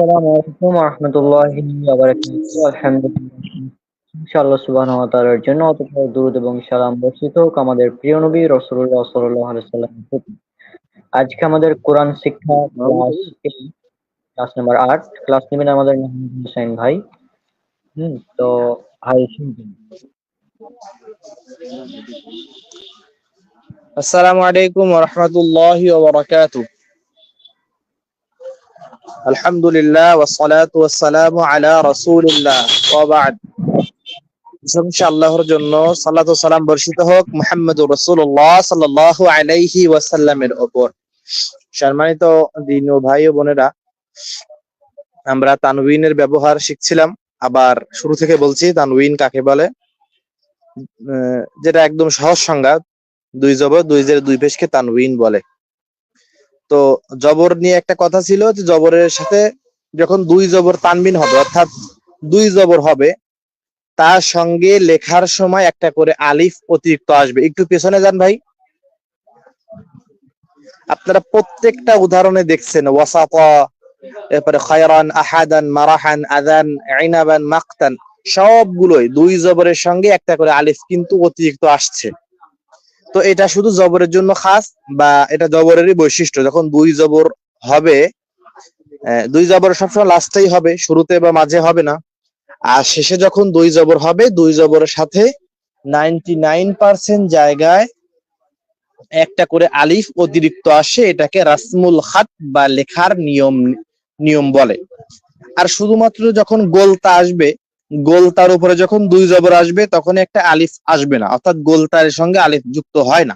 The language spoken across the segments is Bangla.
আসসালামু ইনশাআল্লাহ ওয়া তাআলার জন্য এবং সালাম বর্ষিত হোক আমাদের প্রিয় নবী রাসূলুল্লাহ সাল্লাল্লাহু আলাইহি সাল্লামের প্রতি। আজকে আমাদের কোরআন শিক্ষা ক্লাস ক্লাস নাম্বার আট। ক্লাস নেবেন আমাদের মোহাম্মদ হোসেন ভাই। হুম, তো শুনবেন আসসালামু আলাইকুম রহমতুল্লাহি ওবরাকাতু আলহামদুলিল্লাহ, ওয়াসসালাতু ওয়াসসালামু আলা রাসূলিল্লাহ। ওয়া বা'দ। আল্লাহর জন্য সালাত ও সালাম বর্ষিত হোক, মুহাম্মদুর রাসূলুল্লাহ সাল্লাল্লাহু আলাইহি ওয়াসাল্লামের উপর সম্মানিত দিন ও ভাই ও বোনেরা, আমরা তানউইনের ব্যবহার শিখছিলাম, আবার শুরু থেকে বলছি তানউইন কাকে বলে? যেটা একদম সহজ সংজ্ঞা, দুই জবর, দুই জের দুই পেশকে তানউইন বলে। তো জবর নিয়ে একটা কথা ছিল যে জবরের সাথে যখন দুই জবর তানবিন হবে, অর্থাৎ দুই জবর হবে, তার সঙ্গে লেখার সময় একটা করে আলিফ অতিরিক্ত আসবে। একটু পেছনে যান ভাই। আপনারা প্রত্যেকটা উদাহরণে দেখছেন, ওয়াসাতা, এরপরে খায়রান, আহাদান, মারাহান আদান আইনাবান মাকতান, সবগুলোই দুই জবরের সঙ্গে একটা করে আলিফ কিন্তু অতিরিক্ত আসছে। তো এটা শুধু জবরের জন্য খাস বা এটা জবরেরই বৈশিষ্ট্য। যখন দুই জবর হবে দুই জবর সবসময় লাস্টেই হবে, শুরুতে বা মাঝে হবে না। আর শেষে যখন দুই জবর হবে, দুই জবরের সাথে নাইনটি নাইন পার্সেন্ট জায়গায় একটা করে আলিফ অতিরিক্ত আসে, এটাকে রাসমুল খাত বা লেখার নিয়ম নিয়ম বলে। আর শুধুমাত্র যখন গোলতা আসবে গোলতার উপরে যখন দুই জবর আসবে তখন একটা আলিফ আসবে না। অর্থাৎ গোলতার সঙ্গে আলিফ যুক্ত হয় না।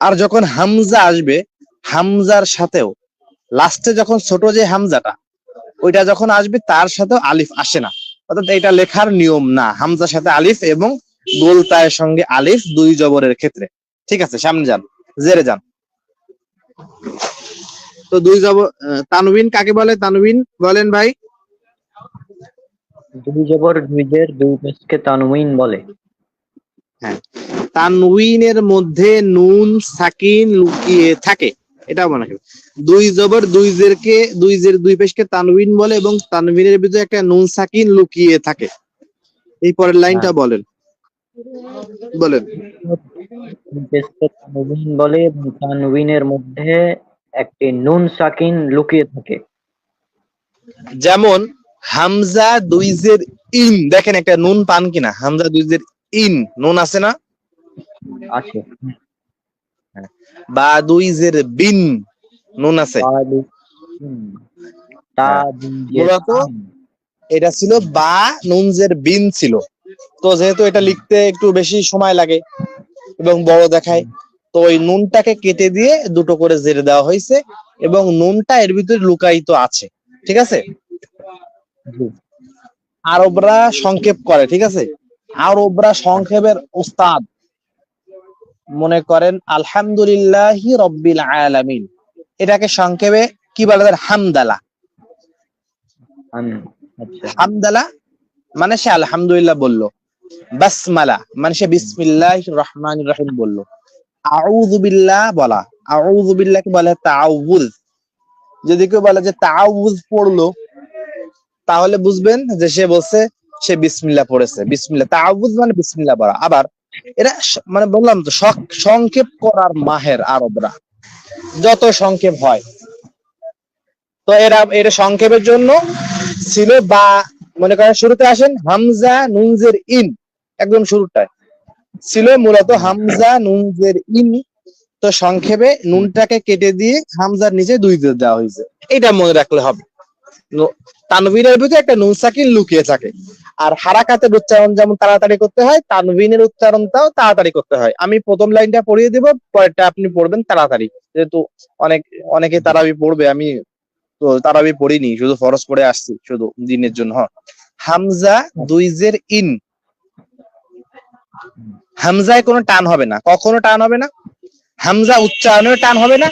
আর যখন হামজা আসবে, হামজার সাথেও লাস্টে যখন ছোট যে হামজাটা, ওইটা যখন আসবে, তার সাথেও আলিফ আসে না। অর্থাৎ এটা লেখার নিয়ম না, হামজার সাথে আলিফ এবং গোলতায়ের সঙ্গে আলিফ দুই জবরের ক্ষেত্রে। ঠিক আছে, সামনে যান, জেরে যান। তো দুই জবর তানবিন কাকে বলে? তানবিন বলেন ভাই। দুই জবর দুই জের দুই পেশকে তানউইন বলে। হ্যাঁ তানউইনের মধ্যে নুন সাকিন লুকিয়ে থাকে এটা মনে রাখবে দুই জবর দুই জেরকে দুই জের দুই পেশকে তানউইন বলে এবং তানউইনের ভিতরে একটা নুন সাকিন লুকিয়ে থাকে। এই পরের লাইনটা বলেন। বলেন। দুই তানউইন বলে তানউইনের মধ্যে একটি নুন সাকিন লুকিয়ে থাকে। যেমন হামজা দুইজের ইন। দেখেন একটা নুন পান কিনা। হামজা দুইজের ইন। নুন আছে না? আছে। বা দুইজের বিন। নুন আছে? মূলত এটা ছিল বা নুনজের বিন ছিল। তো যেহেতু এটা লিখতে একটু বেশি সময় লাগে এবং বড় দেখায় তো ওই নুনটাকে কেটে দিয়ে দুটো করে জেরে দেওয়া হয়েছে এবং নুনটা এর ভিতরে লুকায়িত আছে। ঠিক আছে। আরবরা সংক্ষেপ করে, ঠিক আছে? আরবরা সংক্ষেপের উস্তাদ। মনে করেন, আলহামদুলিল্লাহ রব্বিল আলামিন। এটাকে সংক্ষেপে কি বলে হামদালা। হামদালা মানে সে আলহামদুলিল্লাহ বলল। বাসমালা মানে সে বিসমিল্লাহ রহমান রহিম বলল। আউযু বিল্লাহ বলা। আউযু বিল্লাহ কি বলে? তাআউযুজ যদি কেউ বলে যে তাআউযুজ পড়ল তাহলে বুঝবেন যে সে বলছে, সে বিসমিল্লাহ পড়েছে। বিসমিল্লাহ তাআউযুজ মানে বিসমিল্লাহ পড়া। আবার এরা মানে বললাম তো সংক্ষেপ করার মাহের আরবরা। যত সংক্ষেপ হয়। তো এরা এটা সংক্ষেপের জন্য ছিল বা, মনে করেন শুরুতে আসেন, হামজা নুনজের ইন। একদম শুরুটায়। ছিল মূলত হামজা নুনজের ইন। তো সংক্ষেপে নুনটাকে কেটে দিয়ে হামজার নিচে দুই দেওয়া হয়েছে। এটা মনে রাখলে হবে। তানবিনের ভিতরে একটা নুন সাকিন লুকিয়ে থাকে। আর হারাকাতের উচ্চারণ যেমন তাড়াতাড়ি করতে হয় তানবিনের উচ্চারণটাও তাড়াতাড়ি করতে হয়। আমি প্রথম লাইনটা পড়িয়ে দেব, পরেরটা আপনি পড়বেন তাড়াতাড়ি। যেহেতু অনেক অনেকে তারাবি পড়বে, আমি তো তারাবি পড়িনি, শুধু ফরজ পড়ে আসছি, শুধু দিনের জন্য হ্যাঁ। হামজা দুইজের ইন। হামজায় কোনো টান হবে না। কখনো টান হবে না। হামজা উচ্চারণেও টান হবে না।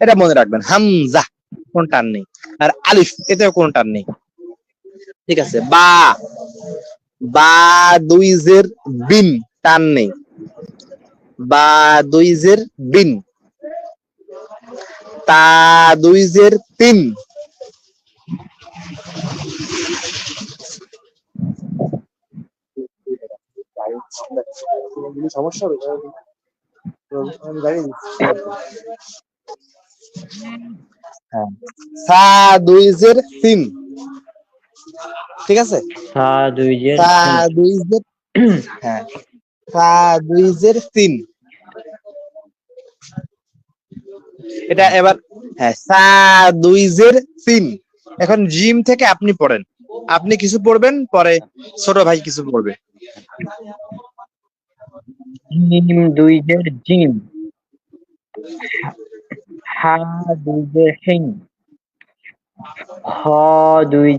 এটা মনে রাখবেন, হামজা। কোনো টান নেই। আর আলিফ এতেও কোনো টান নেই। ঠিক আছে, বা বা দুই জের বিন টান নেই। বা দুই জের বিন। তা দুই জের তিন। সমস্যা হবে সা দুই জের তিন ঠিক আছে? সা দুই যে সা দুই জের হ্যাঁ। সা দুই জের তিন এটা এবার হ্যাঁ সা দুই জের তিন এখন জিম থেকে আপনি পড়েন। আপনি কিছু পড়বেন পরে ছোট ভাই কিছু পড়বে। জিম দুই জের জিম। হা দুই হিং হ দুই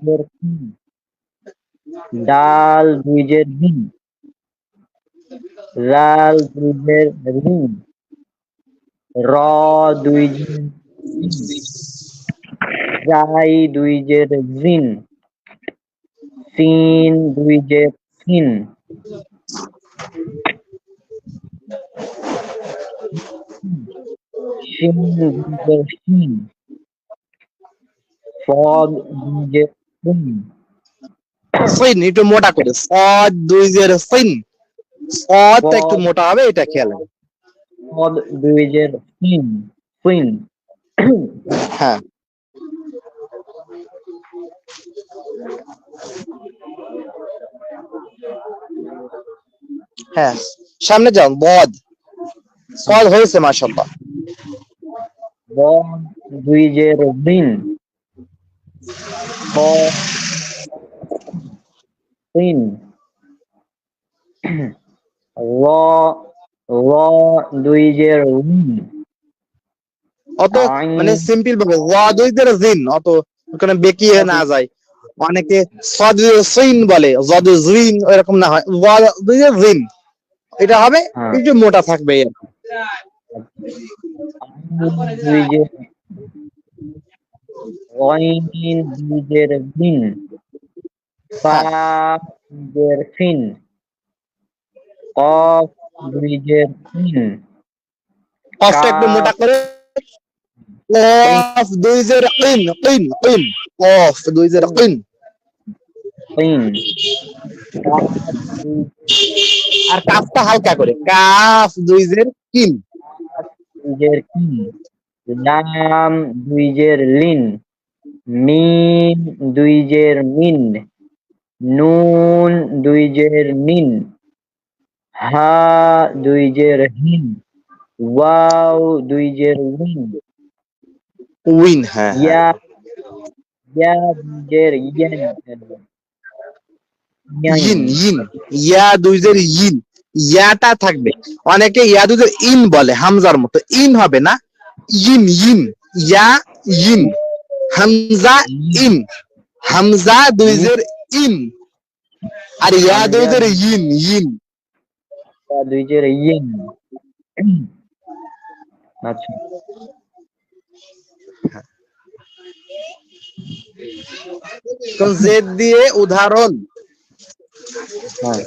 ডাল দুই জের দিন লাল দুই জের র দুই। জাই দুই জের জিন সিন দুই জের সিন শিন দুই সিন একটু মোটা করে। সদ দুই জের সিন সদটা একটু মোটা হবে এটা খেয়াল। ফদ দুই জের সিন সিন হ্যাঁ। হ্যাঁ সামনে যাও বদ। সদ হয়েছে মাশাল্লাহ অত মানে সিম্পল ভাবে জিন অত ওখানে বেকিয়ে না যায়। অনেকে সদ সিন বলে জিন এরকম না হয়। ওয়াদ দুই জের জিন এটা হবে হ্যাঁ। একটু মোটা থাকবে। দুই ওয়াইন দুই বিন ফা দুই ফিন কফ দুই জের ফিন কফটা একটু মোটা করে। কফ দুই জের কিন কিন কিন কফ দুই জের কিন ফিন আর কাফটা হালকা করে। কাফ দুই জের কিন দুই জের কিন লাম দুই জের লিন মিম দুই জের মিন নুন দুই জের নিন হা দুই জের হিন ওয়াও দুই জের উইন। উইন হ্যাঁ ইয়া ইয়া দুই জের ইয়ান। ইন ইন। ইয়া দুই জের ইন। ইয়াটা থাকবে। অনেকে ইয়া দুই ইন বলে হামজার মতো। ইন হবে না ইন ইন। ইয়া ইন। হামজা ইন। হামজা দুই জের ইন। আর ইয়া দুই জের ইন ইন। ইয়া দুই জের ইয়েন আচ্ছা। তো জেদ দিয়ে উদাহরণ। হ্যাঁ।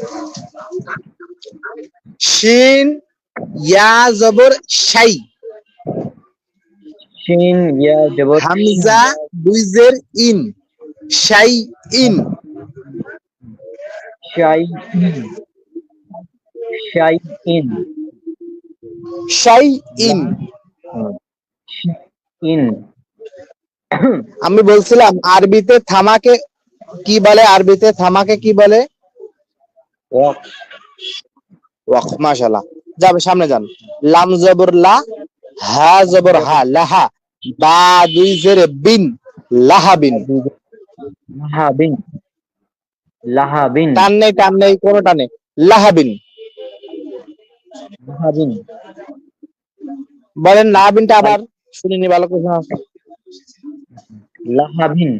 শিন ইয়া জবর শাই। শিন ইয়া জবর হামজা দুই জের ইন শাই ইন। শাই ইন। শাই ইন। শাই ইন। ইন। আমি বলছিলাম আরবিতে থামাকে কি বলে? আরবিতে থামাকে কি বলে? মাশাআল্লাহ। যাবে সামনে যান। লাম জবর লা হা জবর হা লাহা। বা দুই জের বিন লাহাবিন লাহাবিন লাহাবিন টান নেই টান নেই কোনো টানে লাহাবিন লাহাবিন বলেন লাহাবিনটা আবার শুনিনি ভালো করে শোনা। লাহাবিন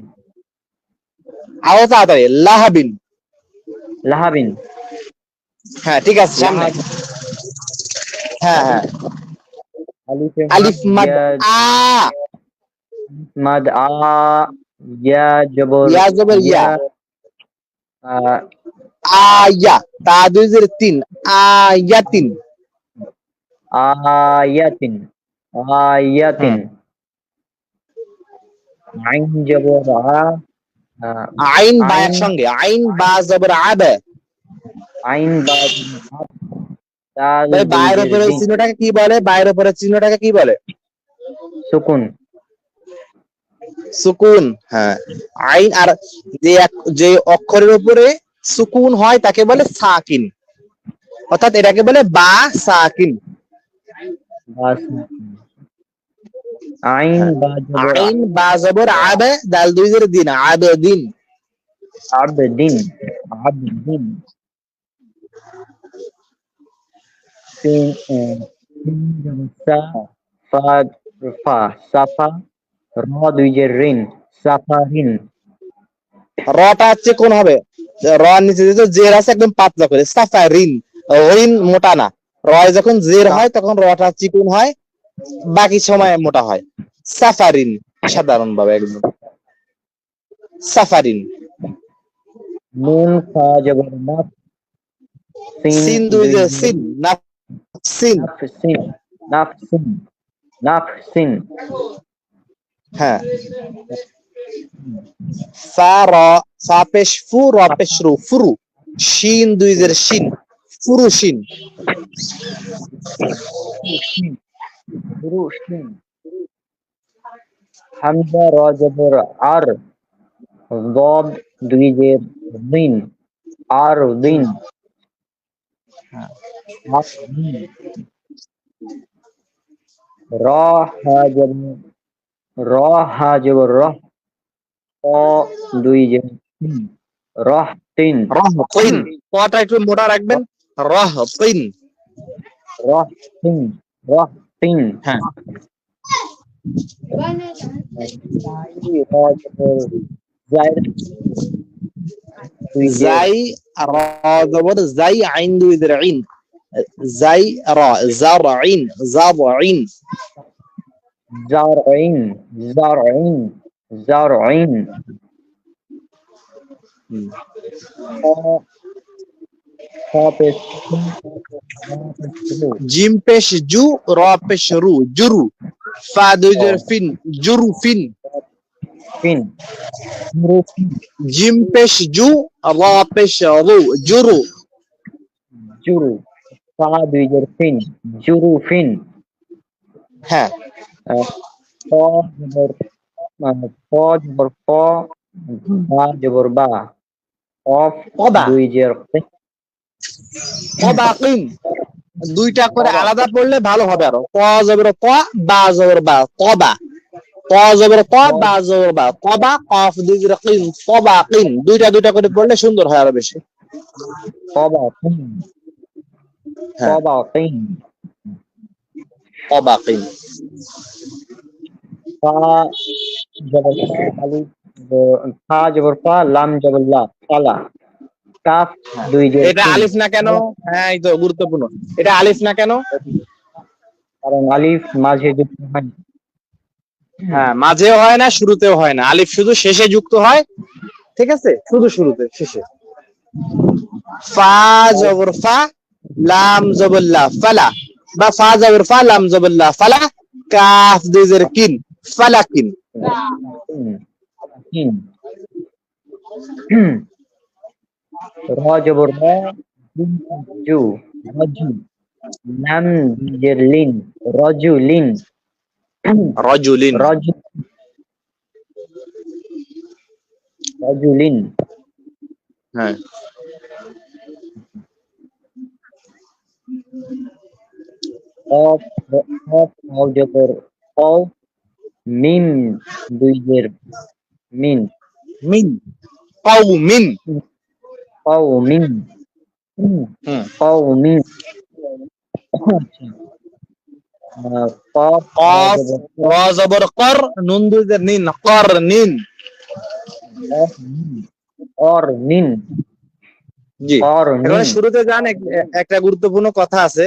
আরও তাড়াতাড়ি লাহাবিন লাহাবিন হ্যাঁ ঠিক আছে সামনে। হ্যাঁ হ্যাঁ। আলিফ আলিফ মাদ আ। মাদ আ ইয়া জবর ইয়া জবর ইয়া। আ, আয়া তা দুই জের তিন। আয়াতিন আয়াতিন আয়াতিন আইন জবর আ। আহ, আইন বা আইন- একসঙ্গে। আইন বা জবর আবে আইন বা জের দিন, চিহ্নটাকে কি বলে? বাইরের উপরে চিহ্নটাকে কি বলে? সুকুন। সুকুন হ্যাঁ। আইন আর যে যে অক্ষরের উপরে সুকুন হয় তাকে বলে সাকিন। অর্থাৎ এটাকে বলে বা সাকিন। আইন বা আইন বা জবর আবে দাল দুই দিন আবে দিন। আবদিন আবদিন সিন আহ, সিন জবর সা ফা ফা সাফা র দুই জের রিন সাফারিন রটা হচ্ছে কোন হবে? র নিচে যেহেতু জের আছে একদম পাতলা করে। সাফারিন রিন মোটা না। রয় যখন জের হয় তখন রটা চিকুন হয় বাকি সময় মোটা হয়। সাফারিন সাধারণ ভাবে একদম। সাফারিন নুন ফা জবর নাফ সিন দুই যে সিন না সিন নাফসিন নাফসিন নাফসিন হ্যাঁ ফা র ফা পেশ ফু র পেশ রু ফুরু শিন দুই জের শিন ফুরু শিন পুরুষিন হামজা র জবর আর ضاد দুই জের দিন আর দিন আর দিন। র হা জবর র হা জবর রহ ক দুই জের তিন রহ তিন রহ তিন কটা একটু মোটা রাখবেন রহ তিন রহ তিন রহ তিন হ্যাঁ জাইর زي را دوباره زي عين دو ذرعين زي را زرعين زرعين زرعين زرعين زرعين جيم بيش جو را بيش رو جرو. فا دو جرفين جرو فين فين জিম পেশ জু র পেশ রু জুরু جرو فا দুইজের ফিন জুরু ফিন হ্যাঁ ক জবর মানে ক জবর ক বা জবর বা অফ কবা। দুই জের কিন, কবাকিন দুইটা করে আলাদা পড়লে ভালো হবে আরো ক জবর ক বা জবর বা কবা ক জবর ক বা জবর বা কবা কফ দুই জের কিন দুইটা দুইটা করে পড়লে সুন্দর হয় আরও বেশি। কবা কিন। কবা কিন কবাকিন ফা জবর ফা আলিফ ফা জবর ফা লাম জবর লা ফালা কাফ দুই জের এটা কিন। আলিফ না কেন? হ্যাঁ এই তো গুরুত্বপূর্ণ। এটা আলিফ না কেন? কারণ আলিফ মাঝে যুক্ত হয়। হ্যাঁ মাঝেও হয় না শুরুতেও হয় না। আলিফ শুধু শেষে যুক্ত হয়। ঠিক আছে? শুধু শুরুতে শেষে। ফা জবর ফা লাম জবর লা ফালা। বা ফা জবর ফা লাম জবর লা ফালা। কাফ দুই জের কিন। ফালাকিন র জবর র জিম জু। রজু লাম জের লিন। রজু লিন। রজুলিন রজু রজুলিন হ্যাঁ অফ অফ অফ জবর অফ মিম দুই জের মিন মিন কওমিন অও নুন দুই জের নিন কর নিন। নিন। জি। এখানে শুরুতে জান একটা গুরুত্বপূর্ণ কথা আছে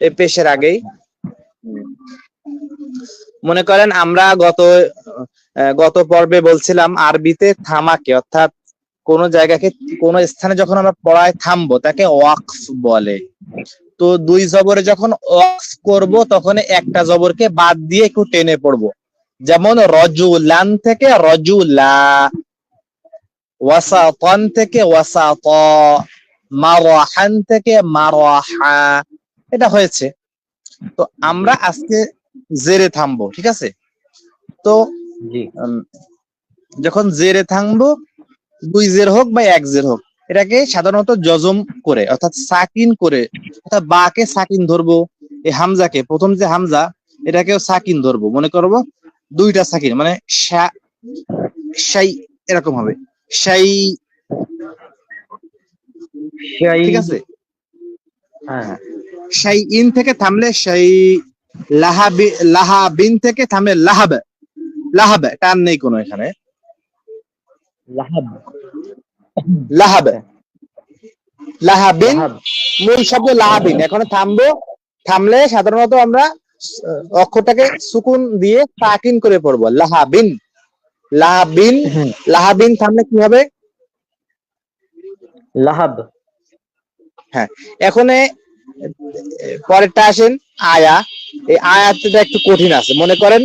এই পেশের আগেই। মনে করেন আমরা গত গত পর্বে বলছিলাম আরবিতে থামাকে অর্থাৎ কোন জায়গাকে কোন স্থানে যখন আমরা পড়ায় থামবো তাকে ওয়াকফ বলে। তো দুই জবরে যখন ওয়াকফ করব তখন একটা জবরকে বাদ দিয়ে একটু টেনে পড়ব। যেমন রজুলান থেকে রজুলা ওয়াসাতন থেকে ওয়াসাত মারাহান থেকে মারাহা এটা হয়েছে। তো আমরা আজকে জেরে থামবো ঠিক আছে? তো যখন জেরে থামবো দুই জের হোক বা এক জের হোক এটাকে সাধারণত জজম করে অর্থাৎ সাকিন করে অর্থাৎ বাকে সাকিন ধরবো এই হামজাকে প্রথম যে হামজা এটাকেও সাকিন ধরবো মনে করব দুইটা সাকিন মানে শাই এরকম হবে শাই সেই ঠিক আছে? হ্যাঁ শাই ইন থেকে থামলে শাই লাহাবি লাহাবিন থেকে থামলে লাহাব লাহাব টান নেই কোনো এখানে। লাহাব। লাহাব। লাহাবিন মূল শব্দ লাহাবিন। এখন থামবো। থামলে সাধারণত আমরা অক্ষরটাকে সুকুন দিয়ে তাকিন করে পড়ব। লাহাবিন। লাহাবিন লাহাবিন থামলে কি হবে? লাহাব। এখন এ, পরেরটা আসেন আয়া। এই আয়াতটা একটু কঠিন আছে। মনে করেন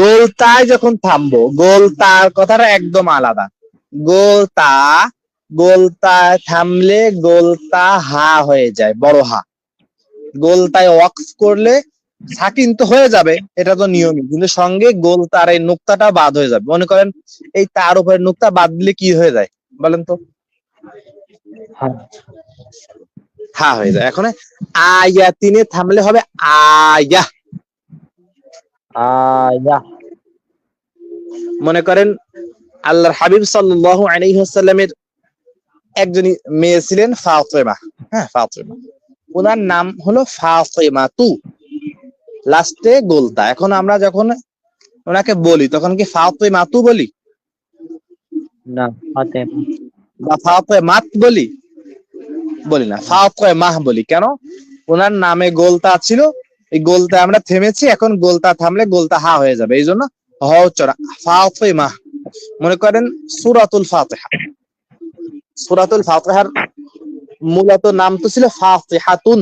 গোলতায় যখন থামবো গোলতার কথাটা একদম আলাদা। গোলতা গোলতায় থামলে গোলতা হা হয়ে যায় বড় হা। গোলতায় ওয়াক্স করলে সাকিন তো হয়ে যাবে এটা তো নিয়মই। কিন্তু সঙ্গে গোলতার এই নুক্তাটা বাদ হয়ে যাবে। মনে করেন এই তার উপরে নুক্তা বাদ দিলে কি হয়ে যায় বলেন তো? হা। হয়ে যায়। এখন আয়া তিনে থামলে হবে আয়া। আয়া। মনে করেন আল্লাহর হাবিব সাল্লাল্লাহু আলাইহি ওয়াসাল্লামের একজন মেয়ে ছিলেন ফাতেমা। হ্যাঁ ফাতেমা। ওনার নাম হলো ফাতেমা তু লাস্টে গোলতা। এখন আমরা যখন ওনাকে বলি তখন কি ফাতেমা তু বলি? না ফাতেম। বা ফাতেমাত বলি? বলি না ফাতেমাহ বলি। কেন? ওনার নামে গোলতা ছিল। এই গোলতা আমরা থেমেছি। এখন গোলতা থামলে গোলতা হা হয়ে যাবে। এই জন্য হ চড়া ফাতেমা মনে করেন সুরাতুল ফাতিহা। সুরাতুল ফাতিহার মূলত নাম তো ছিল ফাতিহাতুন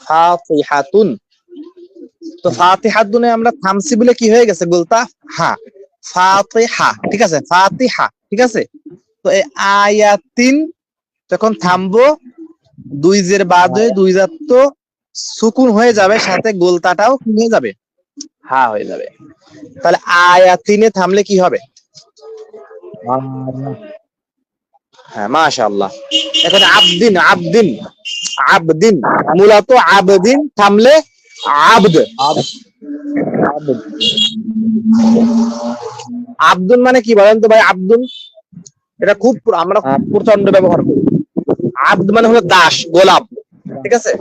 ফাতিহাতুন। তো ফাতিহাতুনে আমরা থামছি বলে কি হয়ে গেছে গোলতা হা ফাতিহা ঠিক আছে? ফাতিহা ঠিক আছে? তো এই আয়াতিন যখন থামবো দুই জের বাদ হয়ে দুই জাত তো সুকুন হয়ে যাবে সাথে গোলতাটাও কি হয়ে যাবে। হা হয়ে যাবে। তাহলে আয়াতিনে থামলে কি হবে? হ্যাঁ মাশাআল্লাহ। মূলত আব্দুল মানে কি বলেন তো ভাই? আব্দুল এটা খুব আমরা খুব প্রচণ্ড ব্যবহার করি। আব্দ মানে হলো দাস, গোলাম। ঠিক আছে?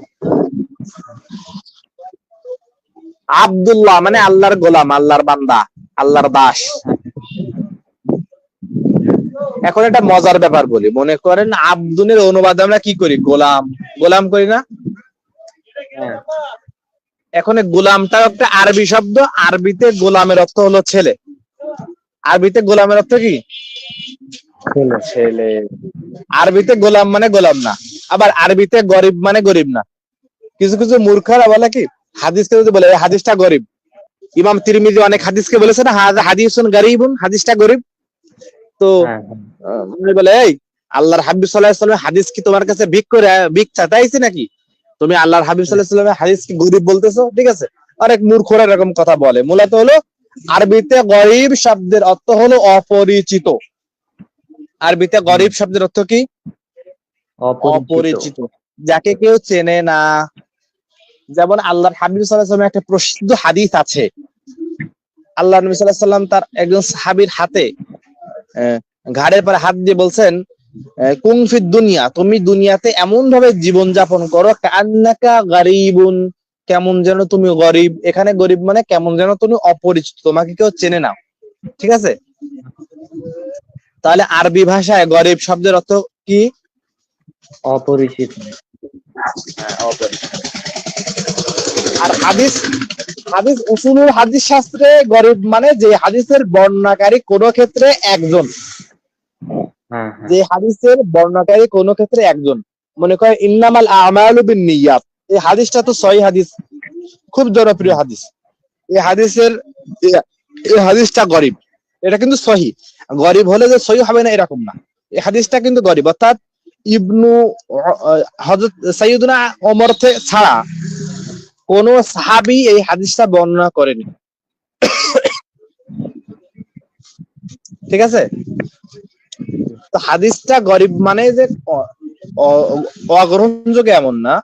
আব্দুল্লাহ মানে আল্লাহর গোলাম, আল্লাহর বান্দা, আল্লাহর দাস। এখন একটা মজার ব্যাপার বলি মনে করেন আব্দুলের অনুবাদ আমরা কি করি? গোলাম। গোলাম করি না? হ্যাঁ। এখন এই গোলামটাও একটা আরবি শব্দ আরবিতে গোলামের অর্থ হলো ছেলে। আরবিতে গোলামের অর্থ কি? ছেলে আরবিতে গোলাম মানে গোলাম না। আবার আরবিতে গরিব মানে গরিব না। কিছু কিছু মূর্খরা বলে কি? হাদিসকে যদি বলে হাদিসটা গরিব। ইমাম তিরমিজি অনেক হাদিসকে বলেছে না হাদিসুন গরিবুন হাদিসটা গরিব। তো হ্যাঁ বলে এই আল্লাহর হাবিব সাল্লাহ হাদিস কি তোমার কাছে ভিক করে ভিক চাটাইছে নাকি? তুমি আল্লাহর হাবিব সাল্লাহ সাল্লামের হাদিস কি গরিব বলতেছো? ঠিক আছে। অনেক মূর্খরা এরকম কথা বলে। মূলত হলো আরবিতে গরিব শব্দের অর্থ হলো অপরিচিত। আরবিতে গরিব শব্দের অর্থ কি? অপরিচিত। যাকে কেউ চেনে না। যেমন আল্লাহর হাবিব সাল্লাহ একটা প্রসিদ্ধ হাদিস আছে। আল্লাহ নবী সাল্লাহ সাল্লাম তার একজন সাহাবীর হাতে ঘাড়ের পরে হাত দিয়ে বলছেন কুন দুনিয়া তুমি দুনিয়াতে এমন ভাবে জীবন যাপন করো কান্নাকা গরিবুন কেমন যেন তুমি গরিব। এখানে গরিব মানে কেমন যেন তুমি অপরিচিত তোমাকে কেউ চেনে না। ঠিক আছে? তাহলে আরবি ভাষায় গরিব শব্দের অর্থ কি? অপরিচিত। আর হাদিস হাদিস উসুলুল হাদিস শাস্ত্রে গরিব মানে যে হাদিসের বর্ণনাকারী কোন ক্ষেত্রে একজন। হ্যাঁ হ্যাঁ। যে হাদিসের বর্ণনাকারী কোন ক্ষেত্রে একজন। মনে করে ইন্নামাল আমালু বিন্নিয়াত এই হাদিসটা তো সহি হাদিস খুব জনপ্রিয় হাদিস। এই হাদিসের এই হাদিসটা গরিব এটা কিন্তু সহি। গরিব হলে যে সহি হবে না এরকম না। এই হাদিসটা কিন্তু গরিব। অর্থাৎ ইবনু হজরত সৈয়দনা ওমর ছাড়া কোন সাহাবি এই হাদিসটা বর্ণনা করেনি। ঠিক আছে? তো হাদিসটা গরিব মানে যে অগ্রহণযোগ্য এমন না।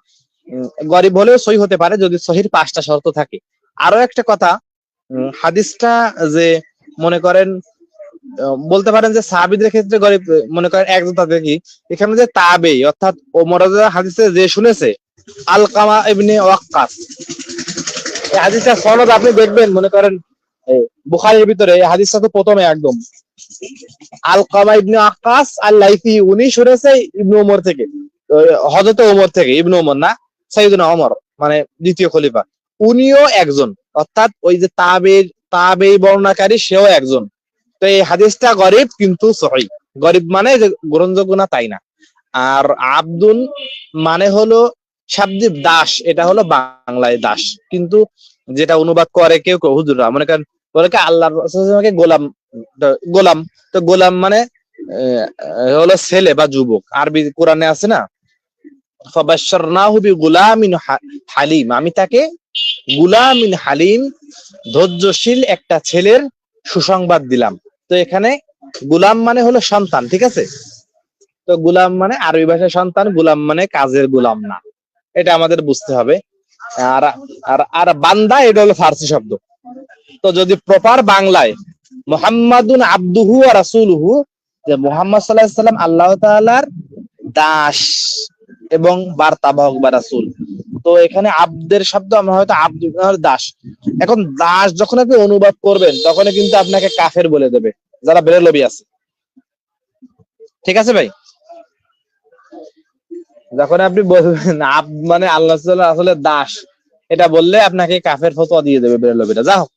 গরিব হলেও সই হতে পারে যদি সহির পাঁচটা শর্ত থাকে। আরও একটা কথা হাদিসটা যে মনে করেন বলতে পারেন যে সাহাবিদের ক্ষেত্রে গরিব মনে করেন একজন তাদের কি? এখানে যে তাবে অর্থাৎ ওমর রাদিয়াল্লাহু হাদিসে যে শুনেছে আলকামা ইবনে ওয়াক্কাস। এই হাদিসটা সনদ আপনি দেখবেন, মনে করেন বুখারীর ভিতরে এই হাদিসটা তো প্রথমে একদম। আলকামা ইবনে আকাস আর লাইফি উনি শুনেছে ইবনে ওমর থেকে। হজরত ওমর থেকে, ইবনে ওমর না? সাইদুনা ওমর মানে দ্বিতীয় খলিফা। উনিও একজন, অর্থাৎ ওই যে তাবের, তাবেই বর্ণাকারী সেও একজন। তো এই হাদিসটা গরিব কিন্তু সহি। গরিব মানে যে গ্রহণযোগ্য না, তাই না। আর আব্দুল মানে হলো শাব্দিক দাস, এটা হলো বাংলায় দাস। কিন্তু যেটা অনুবাদ করে কেউ কেউ হুজুররা মনে করেন, বলে আল্লাহ গোলাম গোলাম, তো গোলাম মানে হলো ছেলে বা যুবক। আরবি কোরআনে আছে না হা- হালিম আমি তাকে গুলামিন হালিম, ধৈর্যশীল একটা ছেলের সুসংবাদ দিলাম। তো এখানে গুলাম মানে হলো সন্তান, ঠিক আছে? তো গুলাম মানে আরবি ভাষায় সন্তান, গুলাম মানে কাজের গুলাম না। এটা আমাদের বুঝতে হবে। আর আর আর বান্দা এটা হলো ফার্সি শব্দ। তো যদি প্রপার বাংলায় মোহাম্মদুন আব্দুহু আর রাসূলুহু, যে মোহাম্মদ আলাইহি সাল্লাম আল্লাহ তাআলার দাস এবং বার্তাবাহক বা রাসূল। তো এখানে আব্দের শব্দ আমরা হয়তো আব্দ দাস। এখন দাস যখন আপনি অনুবাদ করবেন তখন কিন্তু আপনাকে কাফের বলে দেবে, যারা বেরেলবি আছে। ঠিক আছে ভাই? যখন আপনি বলবেন আব মানে আল্লাহ আসলে দাস এটা বললে আপনাকে কাফের ফতোয়া দিয়ে দেবে বেরেলবিরা যা হোক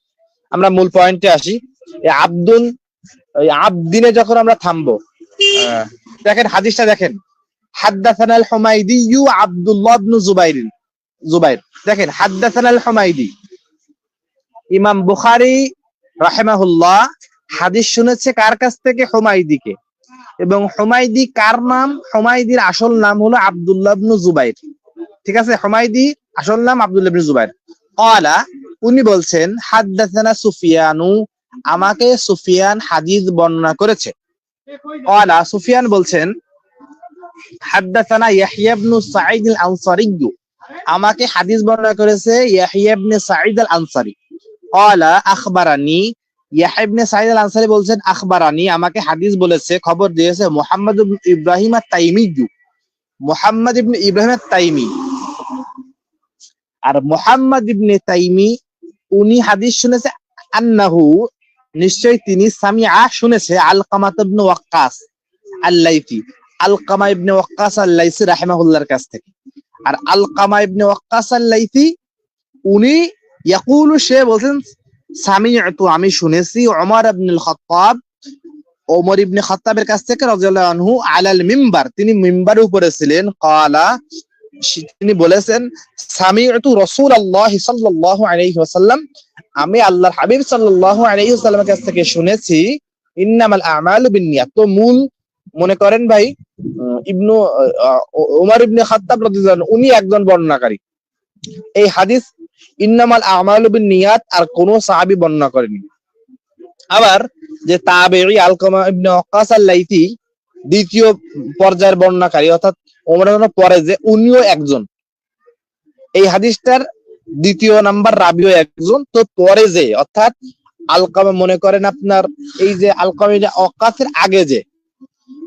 আমরা মূল পয়েন্টে আসি। আব্দুন ওই আবদিনে যখন আমরা থামবো দেখেন হাদিসটা দেখেন। হাদ্দাসানা আল হুমাইদি ইউ আব্দুল্লাহ ইবনু জুবাইর জুবাইর। দেখেন হাদ্দাসানা আল হুমাইদি ইমাম বুখারী রাহিমাহুল্লাহ হাদিস শুনেছে কার কাছ থেকে? হুমাইদিকে। এবং হুমাইদি কার নাম? হুমাইদির আসল নাম হলো আব্দুল্লাহ ইবনু জুবাইর। ঠিক আছে? হুমাইদি আসল নাম আব্দুল্লাহ ইবনু জুবাইর। ক্বালা, উনি বলছেন, হাদ্দাসানা সুফিয়ানু, আমাকে সুফিয়ান হাদিস বর্ণনা করেছে। ক্বালা, সুফিয়ান বলছেন, হাদ্দাসানা ইয়াহইয়া ইবনু সাঈদ আল আনসারী আমাকে হাদিস বর্ণনা করেছে ইয়াহইয়া ইবনে সাঈদ আল আনসারী ক্বালা, আখবারানি ইয়াহইয়া ইবনে সাঈদ আল আনসারী বলছেন, আখবারানি, আমাকে হাদিস বলেছে, খবর দিয়েছে মুহাম্মদ ইব্রাহিম আত-তাইমি মুহাম্মদ ইবনে ইব্রাহিম আত-তাইমি আর মুহাম্মদ ইবনে তাইমি উনি হাদিস শুনেছে আন্নাহু নিশ্চয় তিনি সামিআ শুনেছে, আলকামাত ইবনে ওয়াক্কাস আল-লাইথি আলকামা ইবনে ওয়াক্কাস আল-লাইসি কাছ থেকে। আর আলকামা ইবনে ওয়াক্কাস আল-লাইথি উনি ইয়াকুলু, সে বলছেন আমি শুনেছি ওমর ইবনে খাত্তাব ওমর ইবনে কাছ থেকে রাদিয়াল্লাহু আনহু আলাল মিম্বার, তিনি উপরে ছিলেন তিনি বলেছেন রাসূলুল্লাহ সাল্লাল্লাহু আলাইহি ওয়াসাল্লাম, আমি আল্লাহর হাবিব সাল্লাল্লাহু আলাইহি ওয়াসাল্লামের কাছ থেকে শুনেছি, ইন্নামাল আমালু বিন্নিয়াত। তো মূল মনে করেন ভাই, ইবনু ওমর ইবনে খাত্তাব রাদিয়াল্লাহু উনি একজন বর্ণনাকারী। এই হাদিস ইন্নামাল আমালু বিন্নিয়াত আর কোন সাহাবী বর্ণনা করেনি। আবার যে তাবেঈ আলকামা ইবনে ওয়াক্কাস আল-লাইথি দ্বিতীয় পর্যায়ের বর্ণনাকারী, অর্থাৎ ওমরের পরে যে উনিও একজন। এই হাদিসটার দ্বিতীয় নাম্বার রাবিও একজন। তো পরে যে, অর্থাৎ আলকামা মনে করেন আপনার এই যে আলকামা ওয়াক্কাসের আগে যে,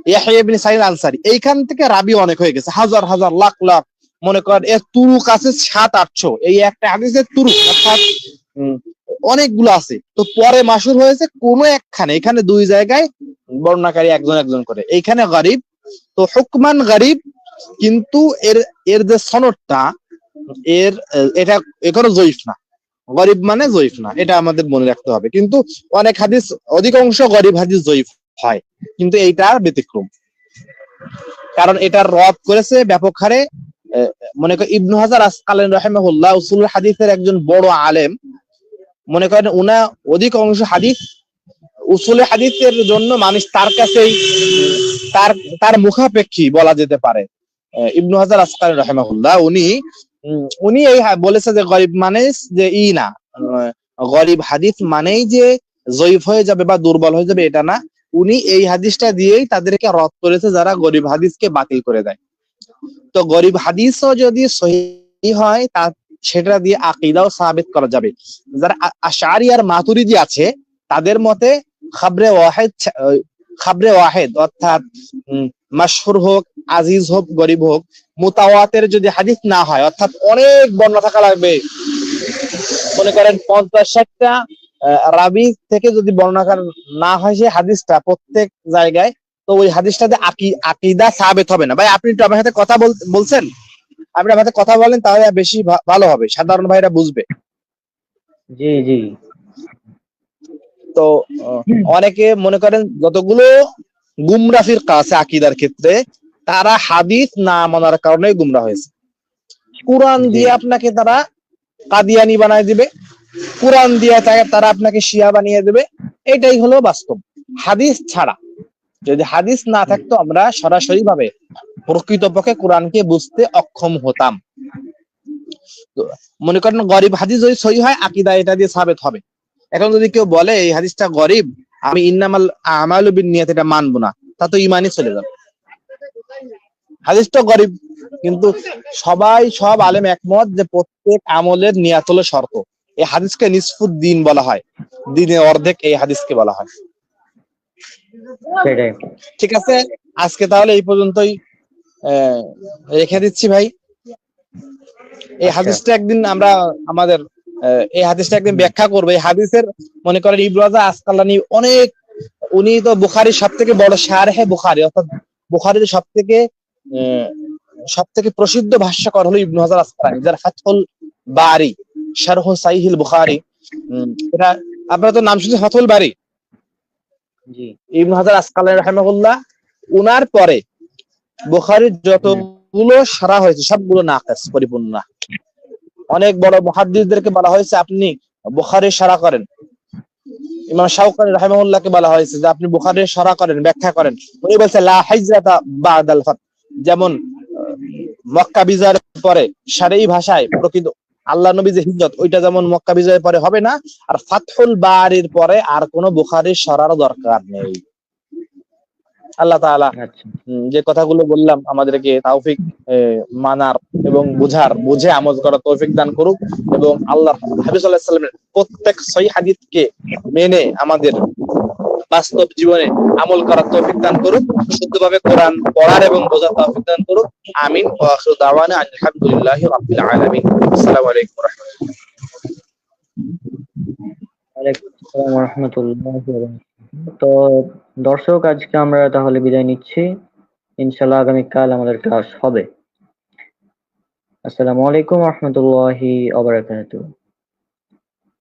ইয়াহইয়া ইবনে সাঈদ আনসারী এইখান থেকে রাবি অনেক হয়ে গেছে। হাজার হাজার লাখ লাখ মনে করেন এর তুরুক আছে সাত আটশো। এই একটা হাদিসের তুরুক অর্থাৎ অনেকগুলো আছে। তো পরে মাসুর হয়েছে কোন একখানে। এখানে দুই জায়গায় বর্ণাকারী একজন একজন করে। এইখানে গরিব তো হুকমান গরিব কিন্তু এর এর যে সনদটা এর এটা এখনও জয়ীফ না। গরিব মানে জয়ীফ না। এটা আমাদের মনে রাখতে হবে। কিন্তু অনেক হাদিস অধিকাংশ গরিব হাদিস জয়ীফ হয়। কিন্তু এইটা ব্যতিক্রম। কারণ এটা রদ করেছে ব্যাপক হারে। মনে করেন ইবনু হাজার আসকালেন রাহিমাহুল্লাহ উসুল হাদিসের একজন বড় আলেম। মনে করেন উনা অধিক অংশ হাদিস উসুলে হাদিসের জন্য মানুষ তার কাছেই, তার তার মুখাপেক্ষী বলা যেতে পারে। ইবনু হাজার আসকারি রহমাহুল্লাহ উনি উনি এই বলেছে যে গরিব মানে যে ই না গরিব হাদিস মানেই যে জয়ীফ হয়ে যাবে বা দুর্বল হয়ে যাবে এটা না। উনি এই হাদিসটা দিয়েই তাদেরকে রদ করেছে যারা গরিব হাদিসকে বাতিল করে দেয়। তো গরিব হাদিসও যদি সহি হয়, তা সেটা দিয়ে আকিদাও সাবিত করা যাবে। যারা আশারি আর মাতুরিদি আছে, তাদের মতে খাবরে ওয়াহেদ খাবরে ওয়াহেদ, অর্থাৎ মাসহুর হোক, আজিজ হোক, গরিব হোক, মোতাওয়াতের যদি হাদিস না হয়, অর্থাৎ অনেক বর্ণনা থাকা লাগবে। মনে করেন পঞ্চাশ ষাটটা রাবি থেকে যদি বর্ণনাকার না হয় সে হাদিসটা, প্রত্যেক জায়গায় তো ওই হাদিসটাতে আকি আকিদা সাবেত হবে না। ভাই আপনি একটু আমার সাথে কথা বল- বলছেন? আপনি আমার সাথে কথা বলেন তাহলে বেশি ভালো হবে। সাধারণ ভাইরা বুঝবে। জি জি। তো অনেকে মনে করেন যতগুলো গুমরা ফিরকা আছে আকিদার ক্ষেত্রে তারা হাদিস না মানার কারণে গুমরা হয়েছে। কোরআন দিয়ে আপনাকে তারা কাদিয়ানি বানায় দিবে। কোরআন দিয়ে তারা আপনাকে শিয়া বানিয়ে দেবে। এটাই হলো বাস্তব। হাদিস ছাড়া। যদি হাদিস না থাকতো আমরা সরাসরি ভাবে প্রকৃতপক্ষে কোরআনকে বুঝতে অক্ষম হতাম। মনে করেন গরিব হাদিস যদি সহি হয়, আকিদা এটা দিয়ে সাবেত হবে। এখন যদি কেউ বলে, এই হাদিসটা গরিব, আমি ইন্নামাল আমালু নিয়াত এটা মানবো না, তা তো ইমানই চলে যাবে। হাদিসটা গরিব, কিন্তু সবাই, সব আলেম একমত যে প্রত্যেক আমলের নিয়াত হলো শর্ত। এই হাদিসকে নিসফুদ দিন বলা হয়। দিনের অর্ধেক এই হাদিসকে বলা হয়। সেটাই। ঠিক আছে আজকে তাহলে এই পর্যন্তই আহ, রেখে দিচ্ছি ভাই। এই আচ্ছা। হাদিসটা একদিন আমরা আমাদের এই হাদিসটা একদিন ব্যাখ্যা করব। এই হাদিসের মনে করেন ইব্রাজা আসকালানি অনেক উনি তো বুখারির সব থেকে বড় শারহে বুখারি অর্থাৎ বুখারির সব থেকে সব থেকে প্রসিদ্ধ ভাষ্যকর হলো ইবনু হাজার আসকালানি যার ফাতহুল বারি শারহ সাইহিল বুখারি। এটা আপনারা তো নাম শুনছেন ফাতহুল বারি? হাজার আসকালানি রাহিমাহুল্লাহ, উনার পরে বুখারীর যতগুলো সারা হয়েছে, সবগুলো নাকাস, পরিপূর্ণ না অনেক বড় মুহাদ্দিসদেরকে বলা হয়েছে, আপনি বুখারীর সারা করেন। ইমাম শাওকানি রাহিমাহুল্লাহকে বলা হয়েছে যে, আপনি বুখারীর সারা করেন, ব্যাখ্যা করেন। উনি বলছে, লা হাইজরাতা বাদাল ফাত। যেমন মক্কা বিজয়ের পরে সারেই ভাষায় প্রকৃত আল্লাহ নবী যে হিজরত ওইটা যেমন মক্কা বিজয়ের পরে হবে না আর ফাতহুল বারির পরে আর কোনো বুখারীর সরার দরকার নেই। আল্লাহ তাআলা আচ্ছা। যে কথাগুলো বললাম আমাদেরকে তাওফিক এ, মানার এবং বুঝার বুঝে আমল করার তৌফিক দান করুক এবং আল্লাহ হাবিব সাল্লাল্লাহু আলাইহি প্রত্যেক সহি হাদিসকে মেনে আমাদের বাস্তব জীবনে আমল করার তৌফিক দান করুক, শুদ্ধভাবে কোরআন পড়ার এবং বোঝার তৌফিক দান করুক। আমিন, ওয়া আখিরু দাওয়ানা আলহামদুলিল্লাহি রাব্বিল আলামিন। আসসালামু আলাইকুম ওয়া রাহমাতুল্লাহ। রাহমাতুল্লাহি তো দর্শক, আজকে আমরা তাহলে বিদায় নিচ্ছি। ইনশাআল্লাহ আগামীকাল আমাদের ক্লাস হবে। আসসালামু আলাইকুম রাহমাতুল্লাহি বারাকাতুহু।